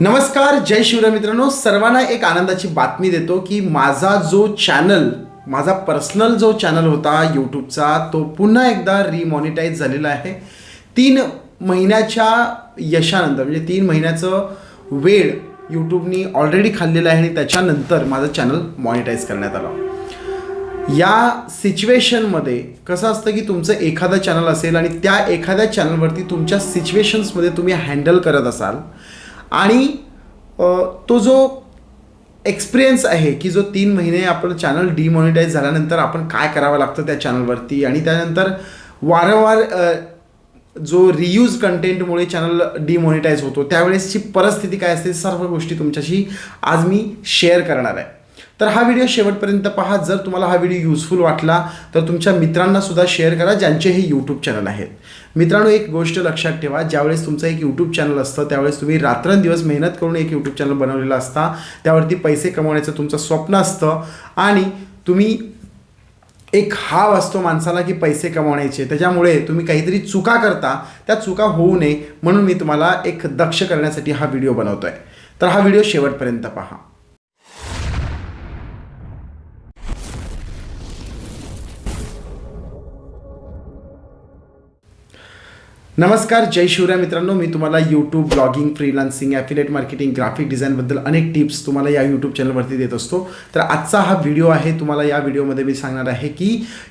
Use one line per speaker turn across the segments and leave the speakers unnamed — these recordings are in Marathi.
नमस्कार जय शिवराय मित्रांनो. सर्वांना एक आनंदाची बातमी देतो की माझा जो चॅनल माझा पर्सनल जो चॅनल होता यूट्यूबचा तो पुन्हा एकदा रिमॉनिटाईज झालेला आहे. तीन महिन्याच्या यशानंतर म्हणजे तीन महिन्याचं वेळ यूट्यूबनी ऑलरेडी खाल्लेलं आहे आणि त्याच्यानंतर माझं चॅनल मॉनिटाईज करण्यात आलं. या सिच्युएशनमध्ये कसं असतं की तुमचं एखादं चॅनल असेल आणि त्या एखाद्या चॅनलवरती तुमच्या सिच्युएशन्समध्ये तुम्ही हँडल करत असाल आणि तो जो एक्सपिरियन्स आहे की जो तीन महिने आपलं चॅनल डिमॉनिटाईज झाल्यानंतर आपण काय करावं लागतं त्या चॅनलवरती आणि त्यानंतर वारंवार जो रियूज कंटेंटमुळे चॅनल डिमॉनिटाईज होतो त्यावेळेसची परिस्थिती काय असते? सर्व गोष्टी तुमच्याशी आज मी शेअर करणार आहे. तर हा व्हिडिओ शेवटपर्यंत पहा. जर तुम्हाला हा व्हिडिओ युजफुल वाटला तर तुमच्या मित्रांना सुद्धा शेअर करा ज्यांचे हे यूट्यूब चॅनल आहेत. मित्रांनो एक गोष्ट लक्षात ठेवा. ज्यावेळेस तुमचं एक यूट्यूब चॅनल असतं त्यावेळेस तुम्ही रात्रंदिवस मेहनत करून एक यूट्यूब चॅनल बनवलेलं असता. त्यावरती पैसे कमवण्याचं तुमचं स्वप्न असतं. आणि तुम्ही एक हाव असतो माणसाला की पैसे कमवण्याचे. त्याच्यामुळे तुम्ही काहीतरी चुका करता. त्या चुका होऊ नये. म्हणून मी तुम्हाला एक दक्ष करण्यासाठी हा व्हिडिओ बनवतो आहे तर हा व्हिडिओ शेवटपर्यंत पहा. नमस्कार जय शिवराय मित्रांनो. मी तुम्हाला YouTube blogging freelancing affiliate marketing graphic डिझाईनबद्दल अनेक टिप्स तुम्हाला या यूट्यूब चॅनलवरती देत असतो. तर आजचा हा व्हिडिओ आहे तुम्हाला या व्हिडिओमध्ये मी सांगणार आहे की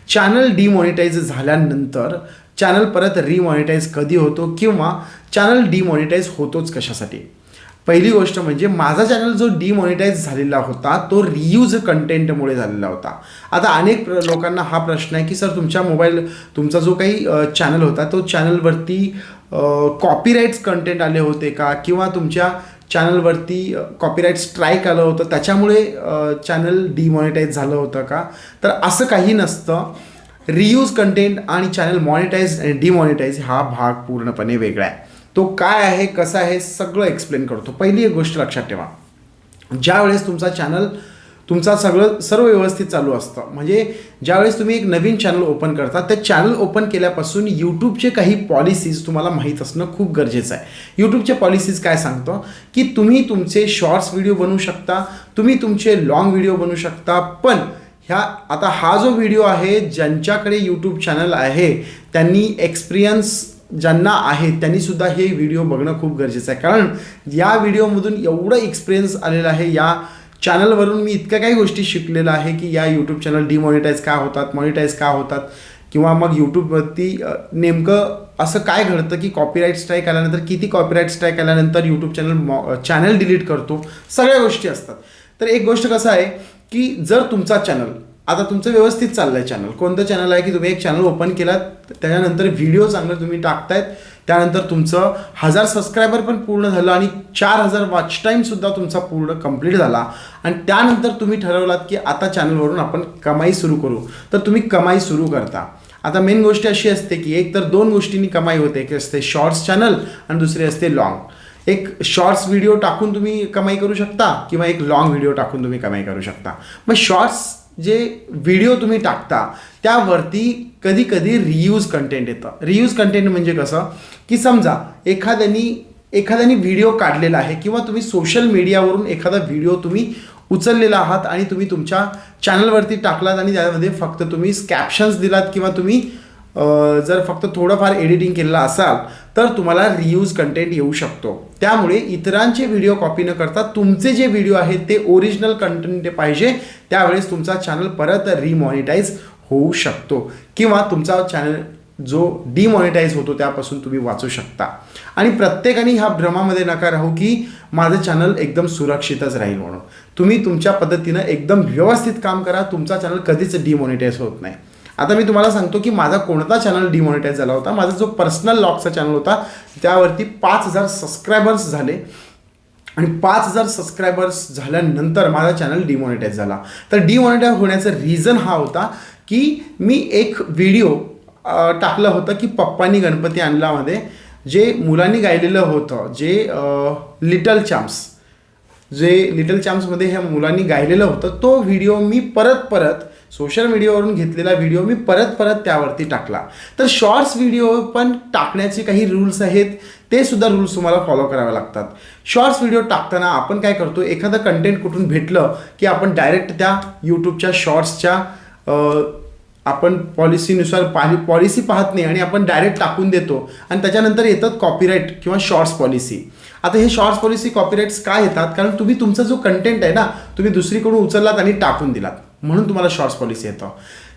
चॅनल डिमॉनिटाईज झाल्यानंतर चॅनल परत रिमॉनिटाईज कधी होतो किंवा चॅनल डिमॉनिटाईज होतोच कशासाठी? पहिली गोष्ट म्हणजे माझा चॅनल जो डिमॉनिटाईज झालेला होता तो रियूज कंटेंटमुळे झालेला होता. आता अनेक लोकांना हा प्रश्न आहे की सर तुमच्या मोबाईल तुमचा जो काही चॅनल होता तो चॅनलवरती कॉपीराईट्स कंटेंट आले होते का? किंवा तुमच्या चॅनलवरती कॉपीराईट स्ट्राईक आलं होतं त्याच्यामुळे चॅनल डिमॉनिटाईज झालं होतं का? तर असं काही नसतं. रियूज कंटेंट आणि चॅनल मॉनिटाईज डिमॉनिटाईज हा भाग पूर्णपणे वेगळा आहे. तो काय आहे कसा आहे सगळं एक्सप्लेन करतो. पहिली एक गोष्ट लक्षात ठेवा. ज्यावेळेस तुमचा चॅनल तुमचा सगळं सर्व व्यवस्थित चालू असतं म्हणजे ज्यावेळेस तुम्ही एक नवीन चॅनल ओपन करता त्या चॅनल ओपन केल्यापासून यूट्यूबचे काही पॉलिसीज तुम्हाला माहीत असणं खूप गरजेचं आहे. यूट्यूबचे पॉलिसीज काय सांगतो? की तुम्ही तुमचे शॉर्ट्स व्हिडिओ बनवू शकता तुम्ही तुमचे लॉंग व्हिडिओ बनवू शकता पण ह्या आता हा जो व्हिडिओ आहे ज्यांच्याकडे यूट्यूब चॅनल आहे त्यांनी एक्सपिरियन्स ज्यांना आहे त्यांनी सुद्धा हे व्हिडिओ बघणं खूप गरजेचं आहे. कारण या व्हिडिओमधून एवढं एक्सपिरियन्स आलेलं आहे या चॅनलवरून मी इतक्या काही गोष्टी शिकलेलं आहे की या यूट्यूब चॅनल डिमॉनिटाईज का होतात मॉनिटाईज का होतात? किंवा मग यूट्यूबवरती नेमकं असं काय घडतं की कॉपीराईट स्ट्राईक आल्यानंतर किती कॉपीराईट स्ट्राईक आल्यानंतर यूट्यूब चॅनल मॉ चॅनल डिलीट करतो? सगळ्या गोष्टी असतात. तर एक गोष्ट कसं आहे की जर तुमचा चॅनल आता तुमचं व्यवस्थित चाललं आहे चॅनल कोणतं चॅनल आहे की तुम्ही एक चॅनल ओपन केलात त्याच्यानंतर व्हिडिओ चांगलं तुम्ही टाकतायत त्यानंतर तुमचं हजार सबस्क्रायबर पण पूर्ण झालं आणि चार हजार वॉच टाईमसुद्धा तुमचा पूर्ण कंप्लीट झाला. आणि त्यानंतर तुम्ही ठरवलात की आता चॅनलवरून आपण कमाई सुरू करू. तर तुम्ही कमाई सुरू करता. आता मेन गोष्ट अशी असते की एक तर दोन गोष्टींनी कमाई होते. एक असते शॉर्ट्स चॅनल आणि दुसरी असते लॉंग एक शॉर्ट्स व्हिडिओ टाकून तुम्ही कमाई करू शकता किंवा एक लॉंग व्हिडिओ टाकून तुम्ही कमाई करू शकता. मग शॉर्ट्स जे व्हिडिओ तुम्ही टाकता त्यावरती कधी कधी रियूज कंटेंट येतं. रियूज कंटेंट म्हणजे कसं? की समजा एखाद्यानी एखाद्याने व्हिडिओ काढलेला आहे किंवा तुम्ही सोशल मीडियावरून एखादा व्हिडिओ तुम्ही उचललेला आहात आणि तुम्ही तुमच्या चॅनलवरती टाकलात आणि त्यामध्ये फक्त तुम्ही कॅप्शन्स दिलात किंवा तुम्ही जर फक्त थोडंफार एडिटिंग केलेलं असाल तर तुम्हाला रियूज कंटेंट येऊ शकतो. त्यामुळे इतरांचे व्हिडिओ कॉपी न करता तुमचे जे व्हिडिओ आहेत ते ओरिजिनल कंटेंट पाहिजे. त्यावेळेस तुमचा चॅनल परत रिमॉनिटाईज होऊ शकतो. किंवा तुमचा चॅनल जो डिमॉनिटाईज होतो त्यापासून तुम्ही वाचू शकता. आणि प्रत्येकाने ह्या भ्रमामध्ये नका राहू की माझं चॅनल एकदम सुरक्षितच राहील म्हणून. तुम्ही तुमच्या पद्धतीनं एकदम व्यवस्थित काम करा तुमचा चॅनल कधीच डिमॉनिटाईज होत नाही. आता मी तुम्हाला सांगतो की माझा कोणता चॅनल डिमॉनिटाईज झाला होता माझा जो पर्सनल लॉकचा चॅनल होता त्यावरती पाच हजार सबस्क्रायबर्स झाले. आणि पाच हजार सबस्क्रायबर्स झाल्यानंतर माझा चॅनल डिमॉनिटाईज झाला. तर डिमॉनिटाईज होण्याचं रिझन हा होता की मी एक व्हिडिओ टाकलं होतं की पप्पांनी गणपती आणलामध्ये जे मुलांनी गायलेलं होतं जे लिटल चॅम्प्स जे लिटल चॅम्प्समध्ये ह्या मुलांनी गायलेलं होतं तो व्हिडिओ मी परत परत सोशल मीडियावरून घेतलेला व्हिडिओ मी परत परत त्यावरती टाकला. तर शॉर्ट्स व्हिडिओ पण टाकण्याचे काही रूल्स आहेत ते सुद्धा रूल्स तुम्हाला फॉलो करावे लागतात. शॉर्ट्स व्हिडिओ टाकताना आपण काय करतो एखादं कंटेंट कुठून भेटलं की आपण डायरेक्ट त्या यूट्यूबच्या शॉर्ट्सच्या आपण पॉलिसीनुसार पाली पॉलिसी पाहत नाही आणि आपण डायरेक्ट टाकून देतो आणि त्याच्यानंतर येतात कॉपीराईट किंवा शॉर्ट्स पॉलिसी आता हे शॉर्ट्स पॉलिसी कॉपीराईट्स का येतात? कारण तुम्ही तुमचा जो कंटेंट आहे ना तुम्ही दुसरीकडून उचललात आणि टाकून दिलात. म्हणून तुम्हाला शॉर्ट्स पॉलिसी येतं.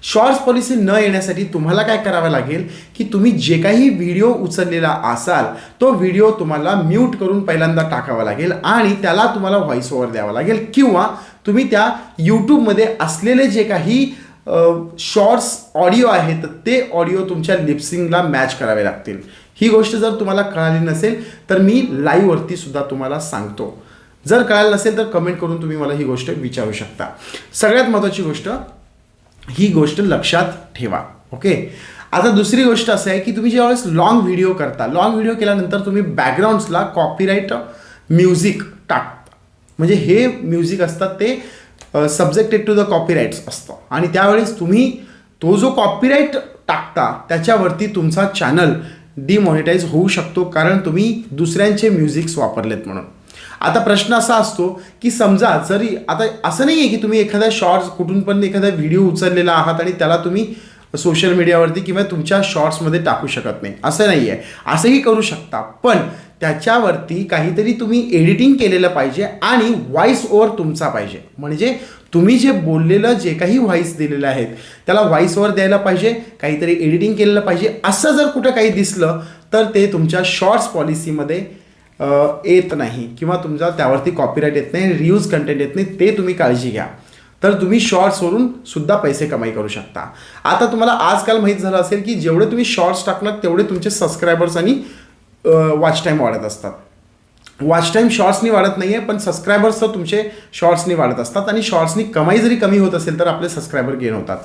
शॉर्ट्स पॉलिसी न येण्यासाठी तुम्हाला काय करावं लागेल की तुम्ही जे काही व्हिडिओ उचललेला असाल तो व्हिडिओ तुम्हाला म्यूट करून पहिल्यांदा टाकावा लागेल आणि त्याला तुम्हाला व्हॉइस ओव्हर द्यावा लागेल. किंवा तुम्ही त्या यूट्यूबमध्ये असलेले जे काही शॉर्ट्स ऑडिओ आहेत ते ऑडिओ तुमच्या लिप्सिंगला मॅच करावे लागतील. ही गोष्ट जर तुम्हाला कळाली नसेल तर मी लाईव्हवरती सुद्धा तुम्हाला सांगतो. जर कळालं नसेल तर कमेंट करून तुम्ही मला ही गोष्ट विचारू शकता. सगळ्यात महत्त्वाची गोष्ट ही गोष्ट लक्षात ठेवा ओके आता दुसरी गोष्ट असं आहे की तुम्ही ज्यावेळेस लॉंग व्हिडिओ करता लॉंग व्हिडिओ केल्यानंतर तुम्ही बॅकग्राऊंड्सला कॉपीराईट म्युझिक टाकता म्हणजे हे म्युझिक असतात ते सब्जेक्टेड टू द कॉपीराईट्स असतं. आणि त्यावेळेस तुम्ही तो जो कॉपीराईट टाकता त्याच्यावरती तुमचा चॅनल डिमॉनिटाईज होऊ शकतो कारण तुम्ही दुसऱ्यांचे म्युझिक्स वापरलेत म्हणून. आता प्रश्न असा असतो की समजा जरी आता असं नाही आहे की तुम्ही एखाद्या शॉर्ट्स कुठून पण एखादा व्हिडिओ उचललेला आहात आणि त्याला तुम्ही सोशल मीडियावरती किंवा तुमच्या शॉर्ट्समध्ये टाकू शकत नाही. असं नाही आहे असंही करू शकता. पण त्याच्यावरती काहीतरी तुम्ही एडिटिंग केलेलं पाहिजे आणि व्हॉइस ओवर तुमचा पाहिजे. म्हणजे तुम्ही जे बोललेलं जे काही व्हॉइस दिलेलं आहेत त्याला व्हॉइस ओवर द्यायला पाहिजे काहीतरी एडिटिंग केलेलं पाहिजे. असं जर कुठं काही दिसलं तर ते तुमच्या शॉर्ट्स पॉलिसीमध्ये येत नाही किंवा तुमचा त्यावरती कॉपीराईट येत नाही रियूज कंटेंट येत नाही ते तुम्ही काळजी घ्या. तर तुम्ही शॉर्ट्सवरून सुद्धा पैसे कमाई करू शकता. आता तुम्हाला आजकाल माहीत झालं असेल की जेवढे तुम्ही शॉर्ट्स टाकणार तेवढे तुमचे सबस्क्रायबर्स आणि वॉच टाईम वाढत असतात. वॉच टाईम शॉर्ट्सनी वाढत नाही आहे पण सबस्क्रायबर्स तर तुमचे शॉर्ट्सनी वाढत असतात आणि शॉर्ट्सनी कमाई जरी कमी होत असेल तर आपले सबस्क्रायबर गेन होतात.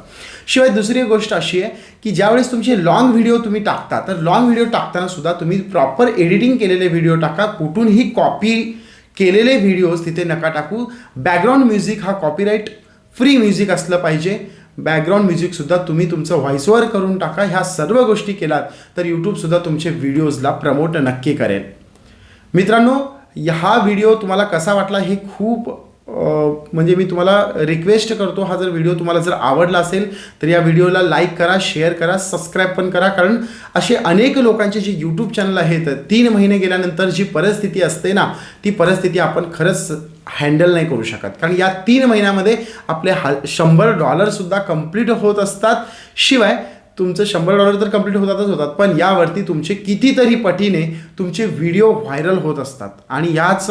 शिवाय दुसरी एक गोष्ट अशी आहे की ज्यावेळेस तुमचे लॉंग व्हिडिओ तुम्ही टाकता तर लॉंग व्हिडिओ टाकताना सुद्धा तुम्ही प्रॉपर एडिटिंग केलेले व्हिडिओ टाका कुठूनही कॉपी केलेले व्हिडिओज तिथे नका टाकू. बॅकग्राऊंड म्युझिक हा कॉपीराईट फ्री म्युझिक असलं पाहिजे. बॅकग्राऊंड म्युझिकसुद्धा तुम्ही तुमचं व्हॉइस ओव्हर करून टाका. ह्या सर्व गोष्टी केलात तर यूट्यूबसुद्धा तुमचे व्हिडिओजला प्रमोट नक्की करेल. मित्रांनो हा व्हिडिओ तुम्हाला कसा वाटला हे खूप म्हणजे मी तुम्हाला रिक्वेस्ट करतो. हा जर व्हिडिओ तुम्हाला जर आवडला असेल तर या व्हिडिओला लाईक करा शेअर करा सबस्क्राईब पण करा. कारण असे अनेक लोकांचे जे यूट्यूब चॅनल आहेत तीन महिने गेल्यानंतर जी परिस्थिती असते ना ती परिस्थिती आपण खरंच हँडल नाही करू शकत. कारण या तीन महिन्यामध्ये आपले हा शंभर डॉलरसुद्धा कंप्लीट होत असतात. शिवाय तुमचं शंभर डॉलर तर कंप्लीट होतातच होतात पण यावरती तुमचे कितीतरी पटीने तुमचे व्हिडिओ व्हायरल होत असतात. आणि याच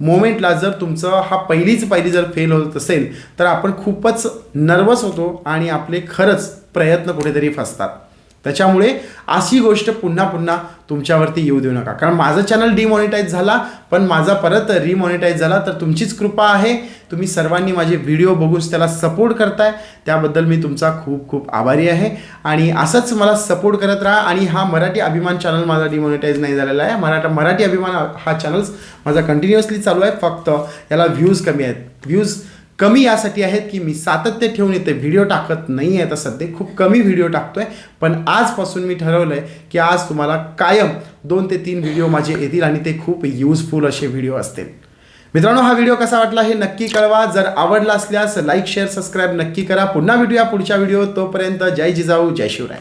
मोमेंटला जर तुमचं हा पहिलीच पहिली जर फेल होत असेल तर आपण खूपच नर्वस होतो आणि आपले खरंच प्रयत्न कुठेतरी फसतात. त्याच्यामुळे अशी गोष्ट पुन्हा पुन्हा तुमच्यावरती येऊ देऊ नका. कारण माझं चॅनल डिमॉनिटाईज झाला पण माझा परत रिमॉनिटाईज झाला तर तुमचीच कृपा आहे. तुम्ही सर्वांनी माझे व्हिडिओ बघून त्याला सपोर्ट करताय. त्याबद्दल मी तुमचा खूप खूप आभारी आहे. आणि असंच मला सपोर्ट करत राहा. आणि हा मराठी अभिमान चॅनल माझा डिमॉनिटाईज नाही झालेला आहे. मराठा मराठी अभिमान हा चॅनल्स माझा कंटिन्युअसली चालू आहे. फक्त याला व्ह्यूज कमी आहेत. व्ह्यूज कमी यासाठी आहेत की मी सातत्य ठेवून येते व्हिडिओ टाकत नाही आहे तर सध्या खूप कमी व्हिडिओ टाकतो आहे पण आजपासून मी ठरवलं आहे की आज तुम्हाला कायम दोन ते तीन व्हिडिओ माझे येतील आणि ते खूप युजफुल असे व्हिडिओ असतील. मित्रांनो हा व्हिडिओ कसा वाटला हे नक्की कळवा. जर आवडला असल्यास लाईक शेअर सबस्क्राईब नक्की करा. पुन्हा भेटूया पुढच्या व्हिडिओ तोपर्यंत जय जिजाऊ जय शिवराय.